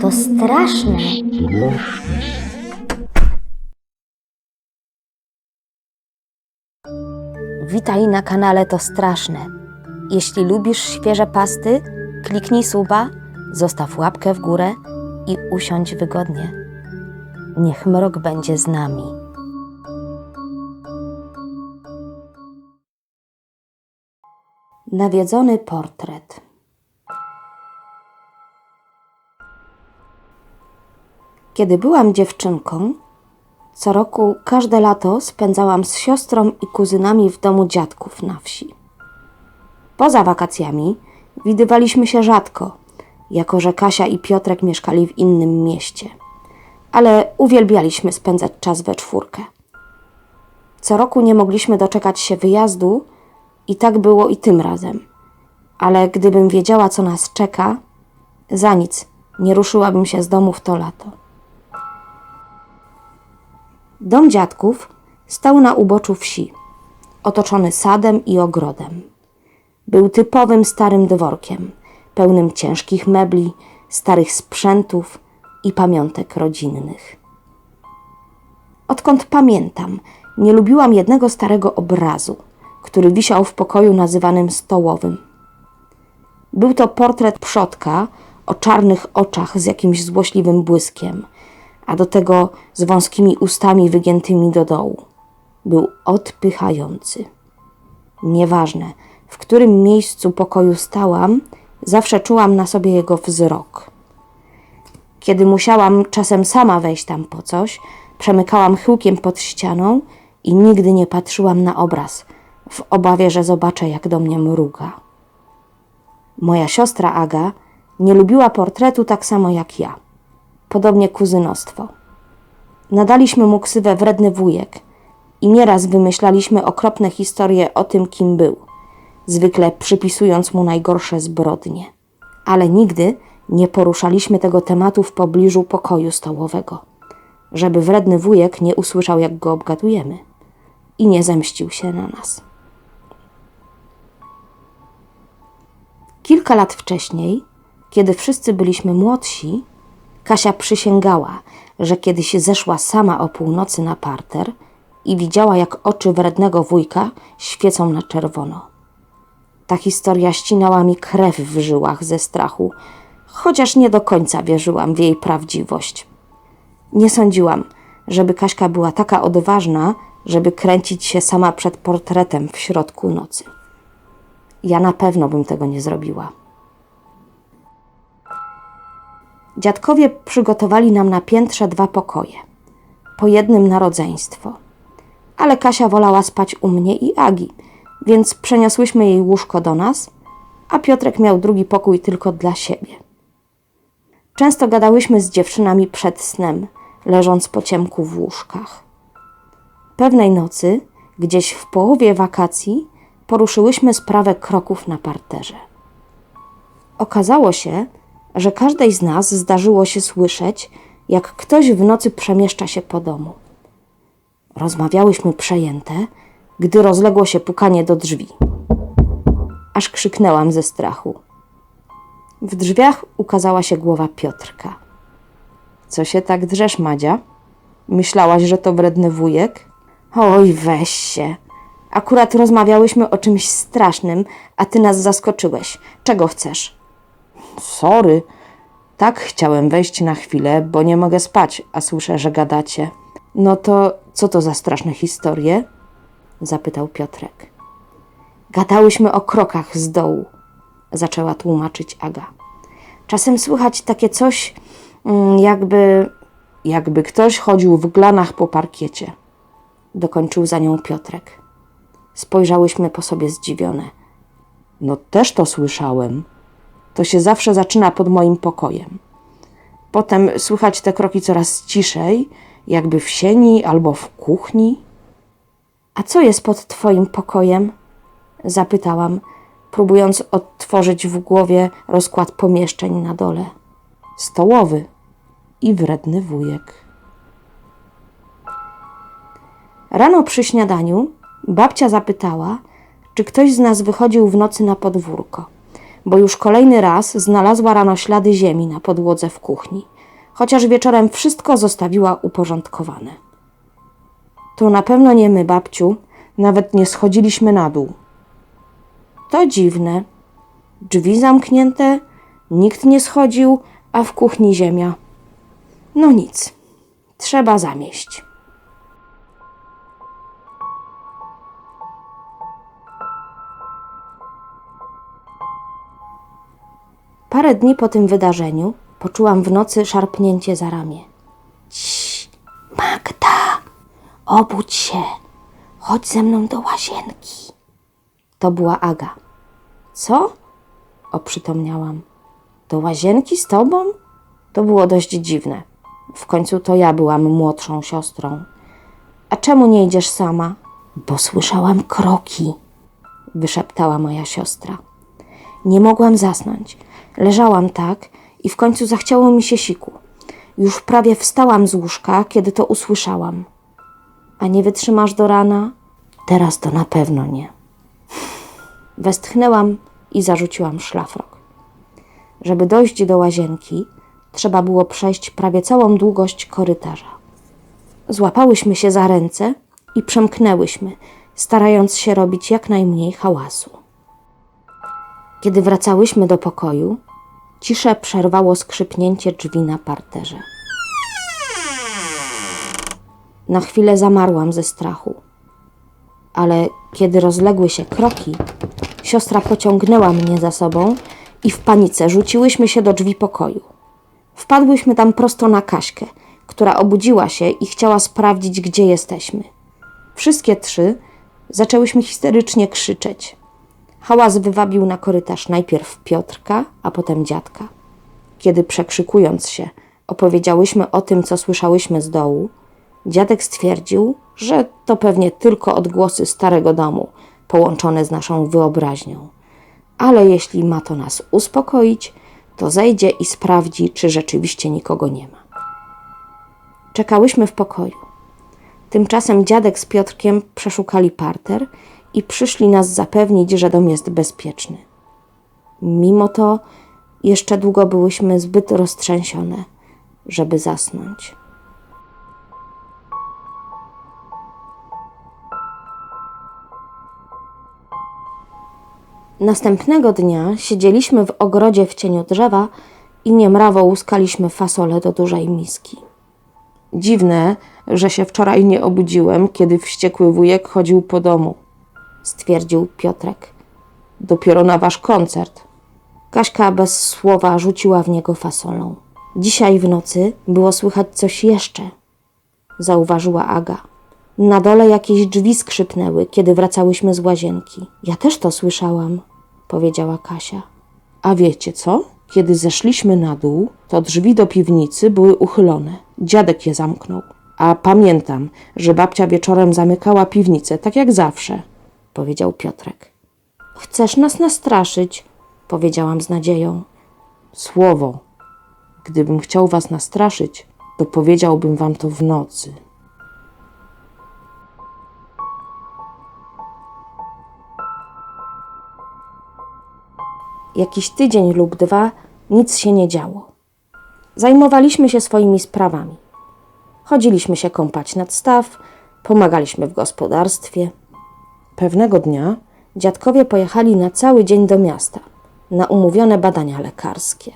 To straszne. Witaj na kanale To Straszne. Jeśli lubisz świeże pasty, kliknij suba, zostaw łapkę w górę i usiądź wygodnie. Niech mrok będzie z nami. Nawiedzony portret. Kiedy byłam dziewczynką, co roku każde lato spędzałam z siostrą i kuzynami w domu dziadków na wsi. Poza wakacjami widywaliśmy się rzadko, jako że Kasia i Piotrek mieszkali w innym mieście, ale uwielbialiśmy spędzać czas we czwórkę. Co roku nie mogliśmy doczekać się wyjazdu i tak było i tym razem. Ale gdybym wiedziała, co nas czeka, za nic nie ruszyłabym się z domu w to lato. Dom dziadków stał na uboczu wsi, otoczony sadem i ogrodem. Był typowym starym dworkiem, pełnym ciężkich mebli, starych sprzętów i pamiątek rodzinnych. Odkąd pamiętam, nie lubiłam jednego starego obrazu, który wisiał w pokoju nazywanym stołowym. Był to portret przodka o czarnych oczach z jakimś złośliwym błyskiem, a do tego z wąskimi ustami wygiętymi do dołu. Był odpychający. Nieważne, w którym miejscu pokoju stałam, zawsze czułam na sobie jego wzrok. Kiedy musiałam czasem sama wejść tam po coś, przemykałam chyłkiem pod ścianą i nigdy nie patrzyłam na obraz, w obawie, że zobaczę, jak do mnie mruga. Moja siostra Aga nie lubiła portretu tak samo jak ja. Podobnie kuzynostwo. Nadaliśmy mu ksywę wredny wujek i nieraz wymyślaliśmy okropne historie o tym, kim był, zwykle przypisując mu najgorsze zbrodnie. Ale nigdy nie poruszaliśmy tego tematu w pobliżu pokoju stołowego, żeby wredny wujek nie usłyszał, jak go obgadujemy i nie zemścił się na nas. Kilka lat wcześniej, kiedy wszyscy byliśmy młodsi, Kasia przysięgała, że kiedyś zeszła sama o północy na parter i widziała, jak oczy wrednego wujka świecą na czerwono. Ta historia ścinała mi krew w żyłach ze strachu, chociaż nie do końca wierzyłam w jej prawdziwość. Nie sądziłam, żeby Kaśka była taka odważna, żeby kręcić się sama przed portretem w środku nocy. Ja na pewno bym tego nie zrobiła. Dziadkowie przygotowali nam na piętrze dwa pokoje, po jednym na rodzeństwo. Ale Kasia wolała spać u mnie i Agi, więc przeniosłyśmy jej łóżko do nas, a Piotrek miał drugi pokój tylko dla siebie. Często gadałyśmy z dziewczynami przed snem, leżąc po ciemku w łóżkach. Pewnej nocy, gdzieś w połowie wakacji, poruszyłyśmy sprawę kroków na parterze. Okazało się, że każdej z nas zdarzyło się słyszeć, jak ktoś w nocy przemieszcza się po domu. Rozmawiałyśmy przejęte, gdy rozległo się pukanie do drzwi. Aż krzyknęłam ze strachu. W drzwiach ukazała się głowa Piotrka. Co się tak drzesz, Madzia? Myślałaś, że to wredny wujek? Oj, weź się. Akurat rozmawiałyśmy o czymś strasznym, a ty nas zaskoczyłeś. Czego chcesz? Sorry. Tak chciałem wejść na chwilę, bo nie mogę spać, a słyszę, że gadacie. No to co to za straszne historie? Zapytał Piotrek. Gadałyśmy o krokach z dołu, zaczęła tłumaczyć Aga. Czasem słychać takie coś, mm, jakby, jakby ktoś chodził w glanach po parkiecie. Dokończył za nią Piotrek. Spojrzałyśmy po sobie zdziwione. No też to słyszałem. To się zawsze zaczyna pod moim pokojem. Potem słychać te kroki coraz ciszej, jakby w sieni albo w kuchni. A co jest pod twoim pokojem? Zapytałam, próbując odtworzyć w głowie rozkład pomieszczeń na dole. Stołowy i wredny wujek. Rano przy śniadaniu babcia zapytała, czy ktoś z nas wychodził w nocy na podwórko. Bo już kolejny raz znalazła rano ślady ziemi na podłodze w kuchni, chociaż wieczorem wszystko zostawiła uporządkowane. To na pewno nie my, babciu, nawet nie schodziliśmy na dół. To dziwne. Drzwi zamknięte, nikt nie schodził, a w kuchni ziemia. No nic, trzeba zamieść. Parę dni po tym wydarzeniu poczułam w nocy szarpnięcie za ramię. Cii, Magda, obudź się, chodź ze mną do łazienki. To była Aga. Co? Oprzytomniałam. Do łazienki z tobą? To było dość dziwne. W końcu to ja byłam młodszą siostrą. A czemu nie idziesz sama? Bo słyszałam kroki, wyszeptała moja siostra. Nie mogłam zasnąć. Leżałam tak i w końcu zachciało mi się siku. Już prawie wstałam z łóżka, kiedy to usłyszałam. A nie wytrzymasz do rana? Teraz to na pewno nie. Westchnęłam i zarzuciłam szlafrok. Żeby dojść do łazienki, trzeba było przejść prawie całą długość korytarza. Złapałyśmy się za ręce i przemknęłyśmy, starając się robić jak najmniej hałasu. Kiedy wracałyśmy do pokoju, ciszę przerwało skrzypnięcie drzwi na parterze. Na chwilę zamarłam ze strachu, ale kiedy rozległy się kroki, siostra pociągnęła mnie za sobą i w panice rzuciłyśmy się do drzwi pokoju. Wpadłyśmy tam prosto na Kaśkę, która obudziła się i chciała sprawdzić, gdzie jesteśmy. Wszystkie trzy zaczęłyśmy histerycznie krzyczeć. Hałas wywabił na korytarz najpierw Piotrka, a potem dziadka. Kiedy przekrzykując się opowiedziałyśmy o tym, co słyszałyśmy z dołu, dziadek stwierdził, że to pewnie tylko odgłosy starego domu, połączone z naszą wyobraźnią. Ale jeśli ma to nas uspokoić, to zejdzie i sprawdzi, czy rzeczywiście nikogo nie ma. Czekałyśmy w pokoju. Tymczasem dziadek z Piotrkiem przeszukali parter i przyszli nas zapewnić, że dom jest bezpieczny. Mimo to jeszcze długo byłyśmy zbyt roztrzęsione, żeby zasnąć. Następnego dnia siedzieliśmy w ogrodzie w cieniu drzewa i niemrawo łuskaliśmy fasole do dużej miski. Dziwne, że się wczoraj nie obudziłem, kiedy wściekły wujek chodził po domu, stwierdził Piotrek. Dopiero na wasz koncert. Kaśka bez słowa rzuciła w niego fasolą. Dzisiaj w nocy było słychać coś jeszcze, zauważyła Aga. Na dole jakieś drzwi skrzypnęły, kiedy wracałyśmy z łazienki. Ja też to słyszałam, powiedziała Kasia. A wiecie co? Kiedy zeszliśmy na dół, to drzwi do piwnicy były uchylone. Dziadek je zamknął. A pamiętam, że babcia wieczorem zamykała piwnicę, tak jak zawsze, powiedział Piotrek. Chcesz nas nastraszyć, powiedziałam z nadzieją. Słowo. Gdybym chciał was nastraszyć, to powiedziałbym wam to w nocy. Jakiś tydzień lub dwa nic się nie działo. Zajmowaliśmy się swoimi sprawami. Chodziliśmy się kąpać nad staw, pomagaliśmy w gospodarstwie. Pewnego dnia dziadkowie pojechali na cały dzień do miasta na umówione badania lekarskie.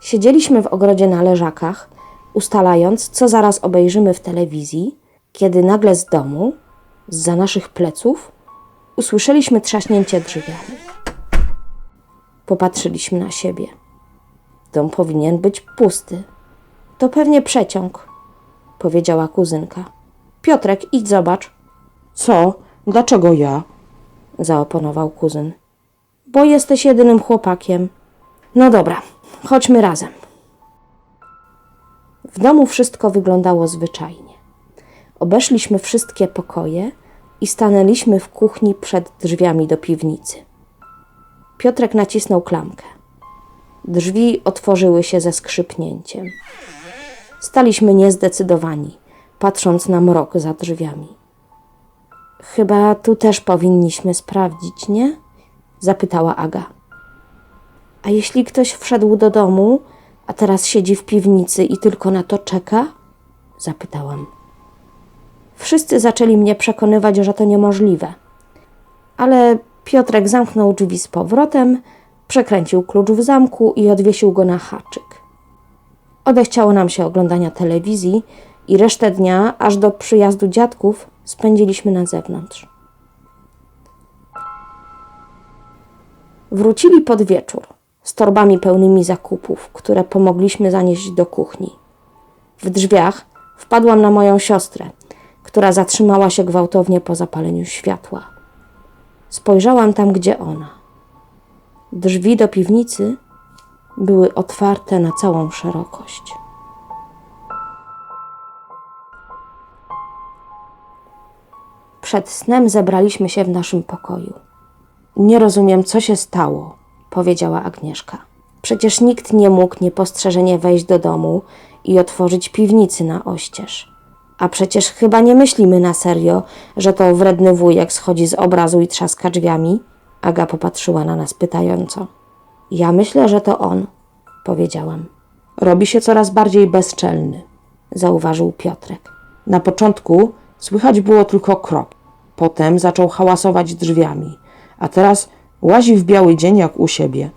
Siedzieliśmy w ogrodzie na leżakach, ustalając, co zaraz obejrzymy w telewizji, kiedy nagle z domu, za naszych pleców, usłyszeliśmy trzaśnięcie drzwiami. Popatrzyliśmy na siebie. Dom powinien być pusty. To pewnie przeciąg, powiedziała kuzynka. Piotrek, idź zobacz. Co? Dlaczego ja? zaoponował kuzyn. Bo jesteś jedynym chłopakiem. No dobra, chodźmy razem. W domu wszystko wyglądało zwyczajnie. Obeszliśmy wszystkie pokoje i stanęliśmy w kuchni przed drzwiami do piwnicy. Piotrek nacisnął klamkę. Drzwi otworzyły się ze skrzypnięciem. Staliśmy niezdecydowani, patrząc na mrok za drzwiami. Chyba tu też powinniśmy sprawdzić, nie? zapytała Aga. A jeśli ktoś wszedł do domu, a teraz siedzi w piwnicy i tylko na to czeka? Zapytałam. Wszyscy zaczęli mnie przekonywać, że to niemożliwe. Ale Piotrek zamknął drzwi z powrotem, przekręcił klucz w zamku i odwiesił go na haczyk. Odechciało nam się oglądania telewizji i resztę dnia, aż do przyjazdu dziadków, spędziliśmy na zewnątrz. Wrócili pod wieczór z torbami pełnymi zakupów, które pomogliśmy zanieść do kuchni. W drzwiach wpadłam na moją siostrę, która zatrzymała się gwałtownie po zapaleniu światła. Spojrzałam tam, gdzie ona. Drzwi do piwnicy były otwarte na całą szerokość. Przed snem zebraliśmy się w naszym pokoju. Nie rozumiem, co się stało, powiedziała Agnieszka. Przecież nikt nie mógł niepostrzeżenie wejść do domu i otworzyć piwnicy na oścież. A przecież chyba nie myślimy na serio, że to wredny wujek schodzi z obrazu i trzaska drzwiami? Aga popatrzyła na nas pytająco. Ja myślę, że to on, powiedziałam. Robi się coraz bardziej bezczelny, Zauważył Piotrek. Na początku słychać było tylko krok. Potem zaczął hałasować drzwiami, a teraz łazi w biały dzień jak u siebie.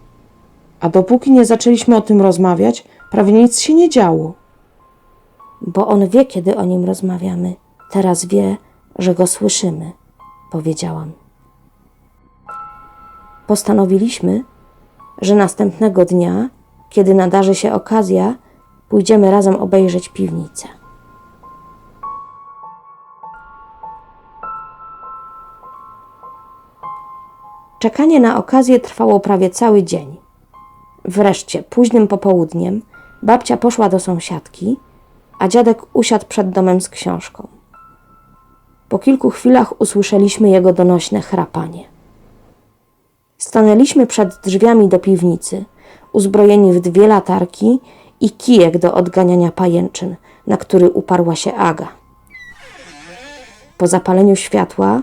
A dopóki nie zaczęliśmy o tym rozmawiać, prawie nic się nie działo. Bo on wie, kiedy o nim rozmawiamy. Teraz wie, że go słyszymy, powiedziałam. Postanowiliśmy, że następnego dnia, kiedy nadarzy się okazja, pójdziemy razem obejrzeć piwnicę. Czekanie na okazję trwało prawie cały dzień. Wreszcie, późnym popołudniem, babcia poszła do sąsiadki, a dziadek usiadł przed domem z książką. Po kilku chwilach usłyszeliśmy jego donośne chrapanie. Stanęliśmy przed drzwiami do piwnicy, uzbrojeni w dwie latarki i kijek do odganiania pajęczyn, na który uparła się Aga. Po zapaleniu światła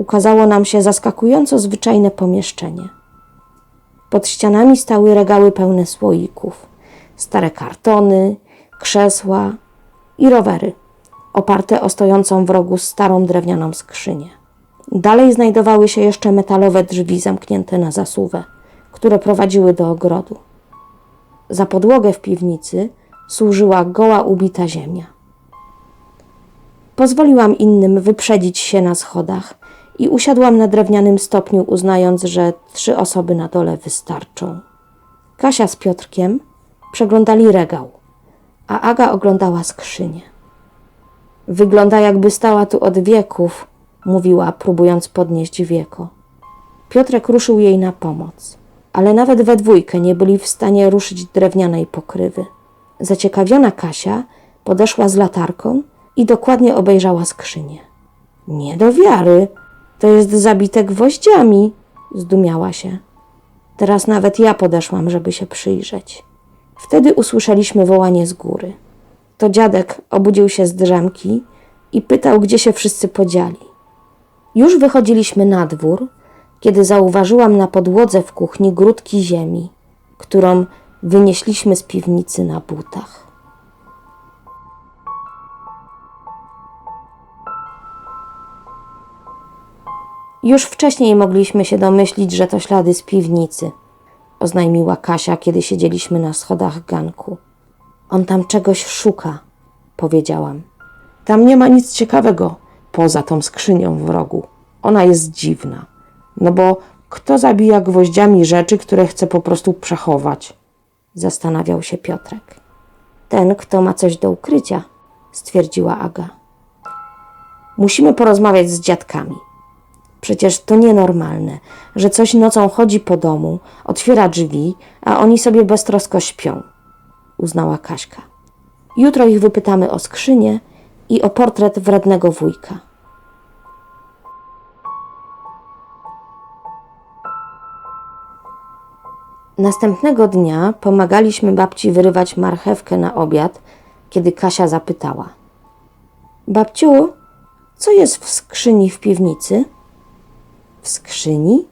ukazało nam się zaskakująco zwyczajne pomieszczenie. Pod ścianami stały regały pełne słoików, stare kartony, krzesła i rowery, oparte o stojącą w rogu starą drewnianą skrzynię. Dalej znajdowały się jeszcze metalowe drzwi zamknięte na zasuwę, które prowadziły do ogrodu. Za podłogę w piwnicy służyła goła ubita ziemia. Pozwoliłam innym wyprzedzić się na schodach i usiadłam na drewnianym stopniu, uznając, że trzy osoby na dole wystarczą. Kasia z Piotrkiem przeglądali regał, a Aga oglądała skrzynię. Wygląda, jakby stała tu od wieków, mówiła, próbując podnieść wieko. Piotrek ruszył jej na pomoc, ale nawet we dwójkę nie byli w stanie ruszyć drewnianej pokrywy. Zaciekawiona Kasia podeszła z latarką i dokładnie obejrzała skrzynię. Nie do wiary, to jest zabite gwoździami, zdumiała się. Teraz nawet ja podeszłam, żeby się przyjrzeć. Wtedy usłyszeliśmy wołanie z góry. To dziadek obudził się z drzemki i pytał, gdzie się wszyscy podzieli. Już wychodziliśmy na dwór, kiedy zauważyłam na podłodze w kuchni grudki ziemi, którą wynieśliśmy z piwnicy na butach. Już wcześniej mogliśmy się domyślić, że to ślady z piwnicy, oznajmiła Kasia, kiedy siedzieliśmy na schodach ganku. On tam czegoś szuka, powiedziałam. Tam nie ma nic ciekawego poza tą skrzynią w rogu. Ona jest dziwna. No bo kto zabija gwoździami rzeczy, które chce po prostu przechować? Zastanawiał się Piotrek. Ten, kto ma coś do ukrycia, stwierdziła Aga. Musimy porozmawiać z dziadkami. Przecież to nienormalne, że coś nocą chodzi po domu, otwiera drzwi, a oni sobie beztrosko śpią, uznała Kaśka. Jutro ich wypytamy o skrzynię i o portret wrednego wujka. Następnego dnia pomagaliśmy babci wyrywać marchewkę na obiad, kiedy Kasia zapytała: Babciu, co jest w skrzyni w piwnicy? W skrzyni?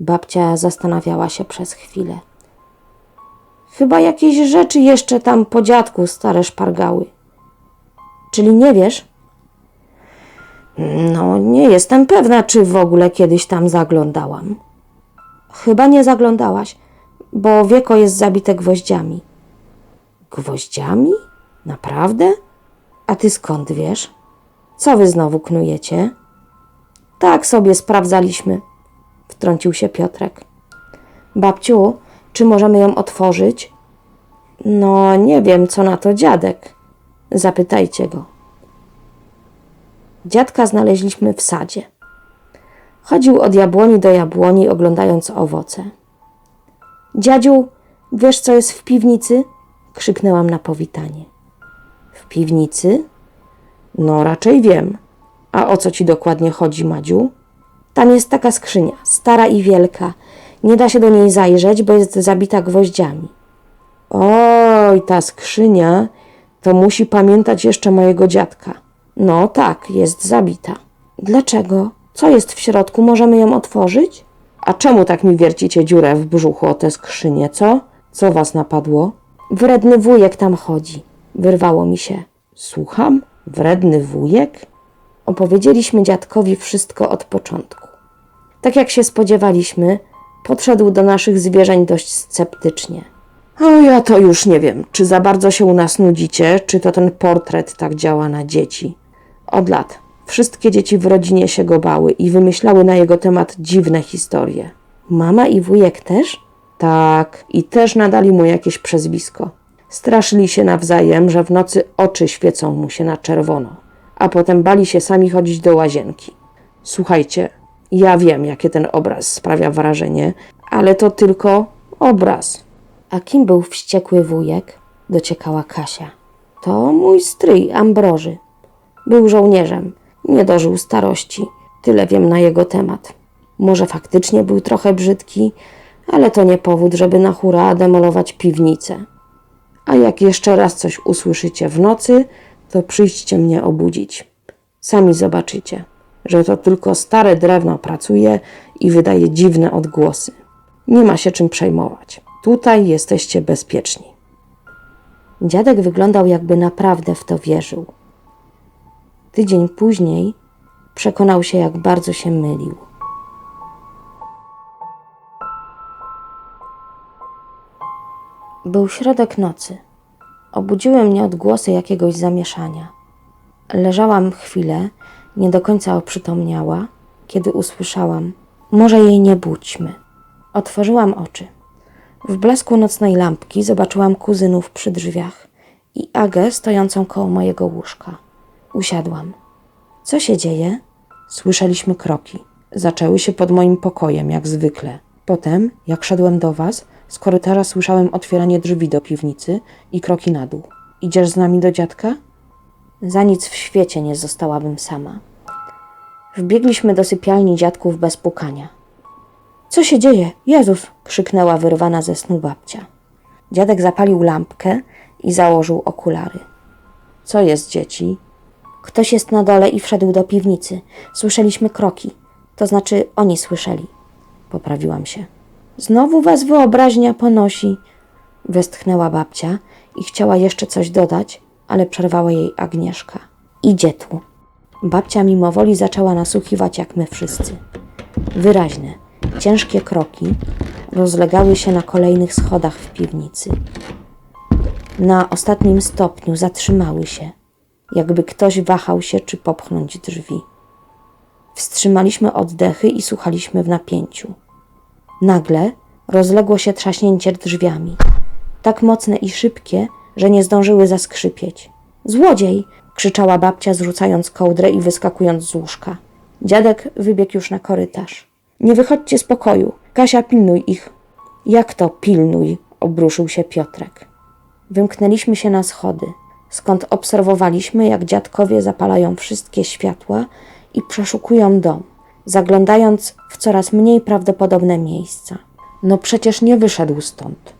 Babcia zastanawiała się przez chwilę. Chyba jakieś rzeczy jeszcze tam po dziadku stare szpargały. Czyli nie wiesz? No, nie jestem pewna, czy w ogóle kiedyś tam zaglądałam. Chyba nie zaglądałaś, bo wieko jest zabite gwoździami. Gwoździami? Naprawdę? A ty skąd wiesz? Co wy znowu knujecie? Tak sobie sprawdzaliśmy, wtrącił się Piotrek. Babciu, czy możemy ją otworzyć? No, nie wiem, co na to dziadek. Zapytajcie go. Dziadka znaleźliśmy w sadzie. Chodził od jabłoni do jabłoni, oglądając owoce. Dziadziu, wiesz, co jest w piwnicy? krzyknęłam na powitanie. W piwnicy? No, raczej wiem. A o co ci dokładnie chodzi, Madziu? Tam jest taka skrzynia, stara i wielka. Nie da się do niej zajrzeć, bo jest zabita gwoździami. Oj, ta skrzynia to musi pamiętać jeszcze mojego dziadka. No tak, jest zabita. Dlaczego? Co jest w środku? Możemy ją otworzyć? A czemu tak mi wiercicie dziurę w brzuchu o tę skrzynię, co? Co was napadło? Wredny wujek tam chodzi. Wyrwało mi się. Słucham? Wredny wujek? Opowiedzieliśmy dziadkowi wszystko od początku. Tak jak się spodziewaliśmy, podszedł do naszych zwierzeń dość sceptycznie. O, ja to już nie wiem, czy za bardzo się u nas nudzicie, czy to ten portret tak działa na dzieci. Od lat wszystkie dzieci w rodzinie się go bały i wymyślały na jego temat dziwne historie. Mama i wujek też? Tak, i też nadali mu jakieś przezwisko. Straszyli się nawzajem, że w nocy oczy świecą mu się na czerwono, a potem bali się sami chodzić do łazienki. Słuchajcie, ja wiem, jakie ten obraz sprawia wrażenie, ale to tylko obraz. A kim był wściekły wujek? Dociekała Kasia. To mój stryj Ambroży. Był żołnierzem, nie dożył starości. Tyle wiem na jego temat. Może faktycznie był trochę brzydki, ale to nie powód, żeby na hura demolować piwnicę. A jak jeszcze raz coś usłyszycie w nocy, to przyjdźcie mnie obudzić. Sami zobaczycie, że to tylko stare drewno pracuje i wydaje dziwne odgłosy. Nie ma się czym przejmować. Tutaj jesteście bezpieczni. Dziadek wyglądał, jakby naprawdę w to wierzył. Tydzień później przekonał się, jak bardzo się mylił. Był środek nocy. Obudziły mnie odgłosy jakiegoś zamieszania. Leżałam chwilę, nie do końca oprzytomniała, kiedy usłyszałam: Może jej nie budźmy. Otworzyłam oczy. W blasku nocnej lampki zobaczyłam kuzynów przy drzwiach i Agę stojącą koło mojego łóżka. Usiadłam. Co się dzieje? Słyszeliśmy kroki. Zaczęły się pod moim pokojem, jak zwykle. Potem, jak szedłem do was, z korytarza słyszałem otwieranie drzwi do piwnicy i kroki na dół. Idziesz z nami do dziadka? Za nic w świecie nie zostałabym sama. Wbiegliśmy do sypialni dziadków bez pukania. Co się dzieje? Jezus! krzyknęła wyrwana ze snu babcia. Dziadek zapalił lampkę i założył okulary. Co jest, dzieci? Ktoś jest na dole i wszedł do piwnicy. Słyszeliśmy kroki. To znaczy, oni słyszeli. Poprawiłam się. Znowu was wyobraźnia ponosi, westchnęła babcia i chciała jeszcze coś dodać, ale przerwała jej Agnieszka. Idzie tu. Babcia mimowoli zaczęła nasłuchiwać jak my wszyscy. Wyraźne, ciężkie kroki rozlegały się na kolejnych schodach w piwnicy. Na ostatnim stopniu zatrzymały się, jakby ktoś wahał się, czy popchnąć drzwi. Wstrzymaliśmy oddechy i słuchaliśmy w napięciu. Nagle rozległo się trzaśnięcie drzwiami, tak mocne i szybkie, że nie zdążyły zaskrzypieć. Złodziej! krzyczała babcia, zrzucając kołdrę i wyskakując z łóżka. Dziadek wybiegł już na korytarz. Nie wychodźcie z pokoju. Kasia, pilnuj ich. Jak to pilnuj? obruszył się Piotrek. Wymknęliśmy się na schody, skąd obserwowaliśmy, jak dziadkowie zapalają wszystkie światła i przeszukują dom, zaglądając w coraz mniej prawdopodobne miejsca. No przecież nie wyszedł stąd.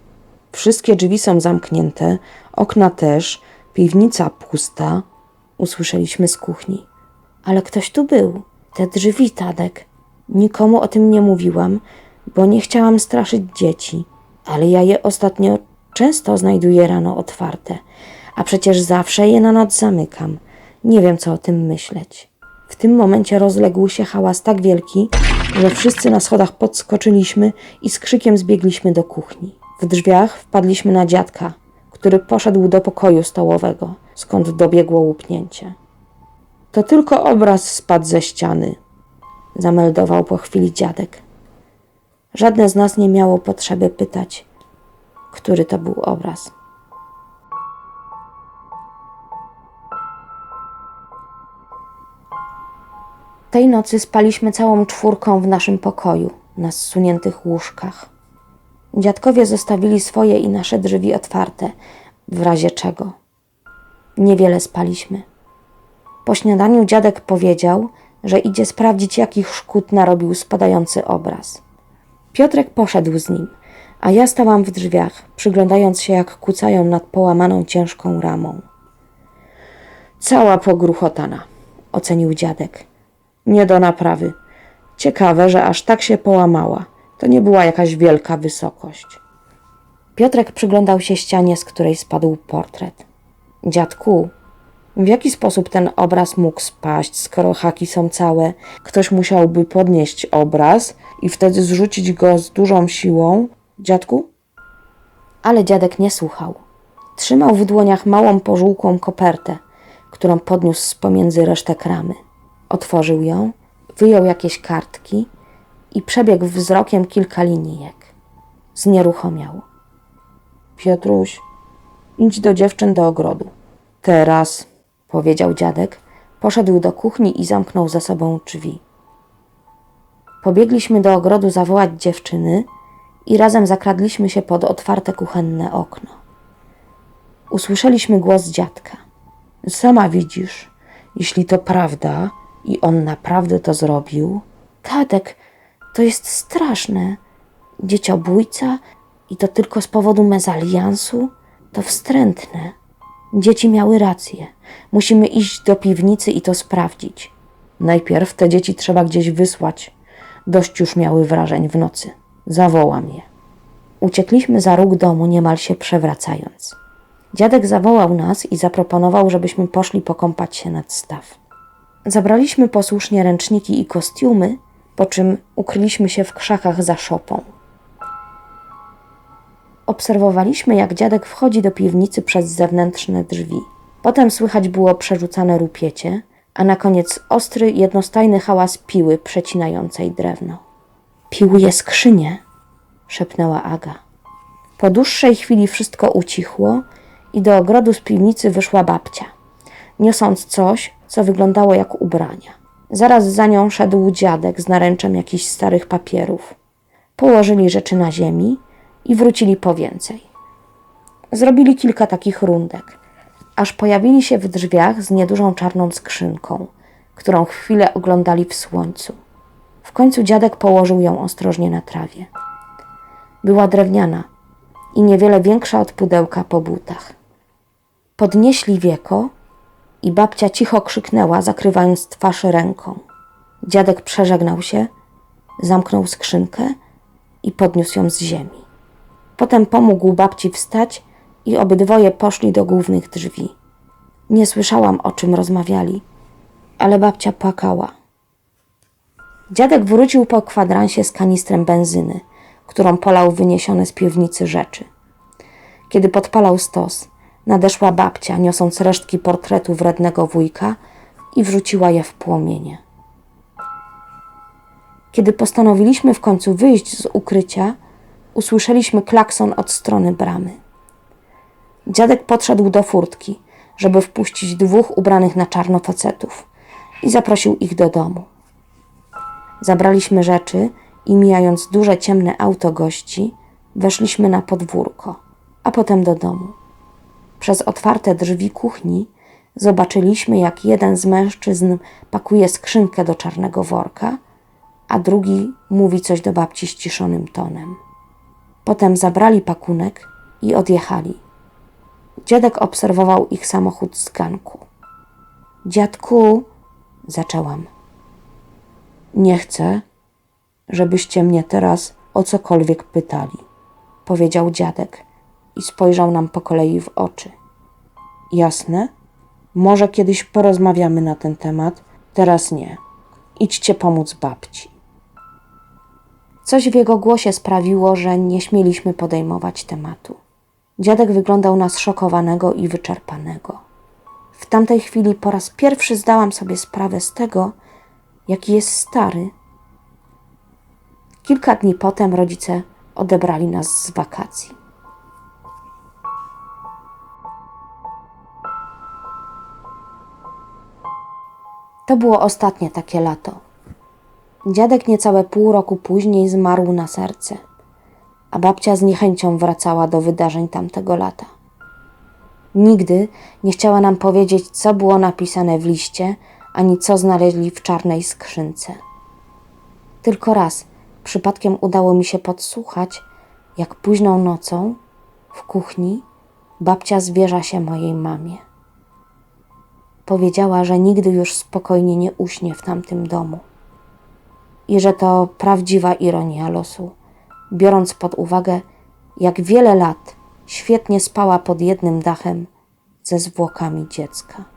Wszystkie drzwi są zamknięte, okna też, piwnica pusta, usłyszeliśmy z kuchni. Ale ktoś tu był. Te drzwi, Tadek. Nikomu o tym nie mówiłam, bo nie chciałam straszyć dzieci, ale ja je ostatnio często znajduję rano otwarte, a przecież zawsze je na noc zamykam. Nie wiem, co o tym myśleć. W tym momencie rozległ się hałas tak wielki, że wszyscy na schodach podskoczyliśmy i z krzykiem zbiegliśmy do kuchni. W drzwiach wpadliśmy na dziadka, który poszedł do pokoju stołowego, skąd dobiegło łupnięcie. To tylko obraz spadł ze ściany, zameldował po chwili dziadek. Żadne z nas nie miało potrzeby pytać, który to był obraz. Tej nocy spaliśmy całą czwórką w naszym pokoju, na zsuniętych łóżkach. Dziadkowie zostawili swoje i nasze drzwi otwarte, w razie czego. Niewiele spaliśmy. Po śniadaniu dziadek powiedział, że idzie sprawdzić, jakich szkód narobił spadający obraz. Piotrek poszedł z nim, a ja stałam w drzwiach, przyglądając się, jak kucają nad połamaną ciężką ramą. Cała pogruchotana, ocenił dziadek. Nie do naprawy. Ciekawe, że aż tak się połamała. To nie była jakaś wielka wysokość. Piotrek przyglądał się ścianie, z której spadł portret. Dziadku, w jaki sposób ten obraz mógł spaść, skoro haki są całe? Ktoś musiałby podnieść obraz i wtedy zrzucić go z dużą siłą. Dziadku? Ale dziadek nie słuchał. Trzymał w dłoniach małą pożółkłą kopertę, którą podniósł z pomiędzy resztek ramy. Otworzył ją, wyjął jakieś kartki i przebiegł wzrokiem kilka linijek. Znieruchomiał. Piotruś, idź do dziewczyn do ogrodu. Teraz, powiedział dziadek, poszedł do kuchni i zamknął za sobą drzwi. Pobiegliśmy do ogrodu zawołać dziewczyny i razem zakradliśmy się pod otwarte kuchenne okno. Usłyszeliśmy głos dziadka. Sama widzisz, jeśli to prawda i on naprawdę to zrobił. Tadek, to jest straszne. Dzieciobójca i to tylko z powodu mezaliansu? To wstrętne. Dzieci miały rację. Musimy iść do piwnicy i to sprawdzić. Najpierw te dzieci trzeba gdzieś wysłać. Dość już miały wrażeń w nocy. Zawołam je. Uciekliśmy za róg domu, niemal się przewracając. Dziadek zawołał nas i zaproponował, żebyśmy poszli pokąpać się nad staw. Zabraliśmy posłusznie ręczniki i kostiumy, po czym ukryliśmy się w krzakach za szopą. Obserwowaliśmy, jak dziadek wchodzi do piwnicy przez zewnętrzne drzwi. Potem słychać było przerzucane rupiecie, a na koniec ostry, jednostajny hałas piły przecinającej drewno. Piłuje skrzynię, szepnęła Aga. Po dłuższej chwili wszystko ucichło i do ogrodu z piwnicy wyszła babcia, niosąc coś, co wyglądało jak ubrania. Zaraz za nią szedł dziadek z naręczem jakichś starych papierów. Położyli rzeczy na ziemi i wrócili po więcej. Zrobili kilka takich rundek, aż pojawili się w drzwiach z niedużą czarną skrzynką, którą chwilę oglądali w słońcu. W końcu dziadek położył ją ostrożnie na trawie. Była drewniana i niewiele większa od pudełka po butach. Podnieśli wieko i babcia cicho krzyknęła, zakrywając twarz ręką. Dziadek przeżegnał się, zamknął skrzynkę i podniósł ją z ziemi. Potem pomógł babci wstać i obydwoje poszli do głównych drzwi. Nie słyszałam, o czym rozmawiali, ale babcia płakała. Dziadek wrócił po kwadransie z kanistrem benzyny, którą polał wyniesione z piwnicy rzeczy. Kiedy podpalał stos, nadeszła babcia, niosąc resztki portretu wrednego wujka i wrzuciła je w płomienie. Kiedy postanowiliśmy w końcu wyjść z ukrycia, usłyszeliśmy klakson od strony bramy. Dziadek podszedł do furtki, żeby wpuścić dwóch ubranych na czarno facetów i zaprosił ich do domu. Zabraliśmy rzeczy i mijając duże ciemne auto gości, weszliśmy na podwórko, a potem do domu. Przez otwarte drzwi kuchni zobaczyliśmy, jak jeden z mężczyzn pakuje skrzynkę do czarnego worka, a drugi mówi coś do babci ściszonym tonem. Potem zabrali pakunek i odjechali. Dziadek obserwował ich samochód z ganku. Dziadku, zaczęłam. Nie chcę, żebyście mnie teraz o cokolwiek pytali, powiedział dziadek i spojrzał nam po kolei w oczy. Jasne? Może kiedyś porozmawiamy na ten temat, teraz nie. Idźcie pomóc babci. Coś w jego głosie sprawiło, że nie śmieliśmy podejmować tematu. Dziadek wyglądał na zszokowanego i wyczerpanego. W tamtej chwili po raz pierwszy zdałam sobie sprawę z tego, jaki jest stary. Kilka dni potem rodzice odebrali nas z wakacji. To było ostatnie takie lato. Dziadek niecałe pół roku później zmarł na serce, a babcia z niechęcią wracała do wydarzeń tamtego lata. Nigdy nie chciała nam powiedzieć, co było napisane w liście, ani co znaleźli w czarnej skrzynce. Tylko raz przypadkiem udało mi się podsłuchać, jak późną nocą w kuchni babcia zwierza się mojej mamie. Powiedziała, że nigdy już spokojnie nie uśnie w tamtym domu i że to prawdziwa ironia losu, biorąc pod uwagę, jak wiele lat świetnie spała pod jednym dachem ze zwłokami dziecka.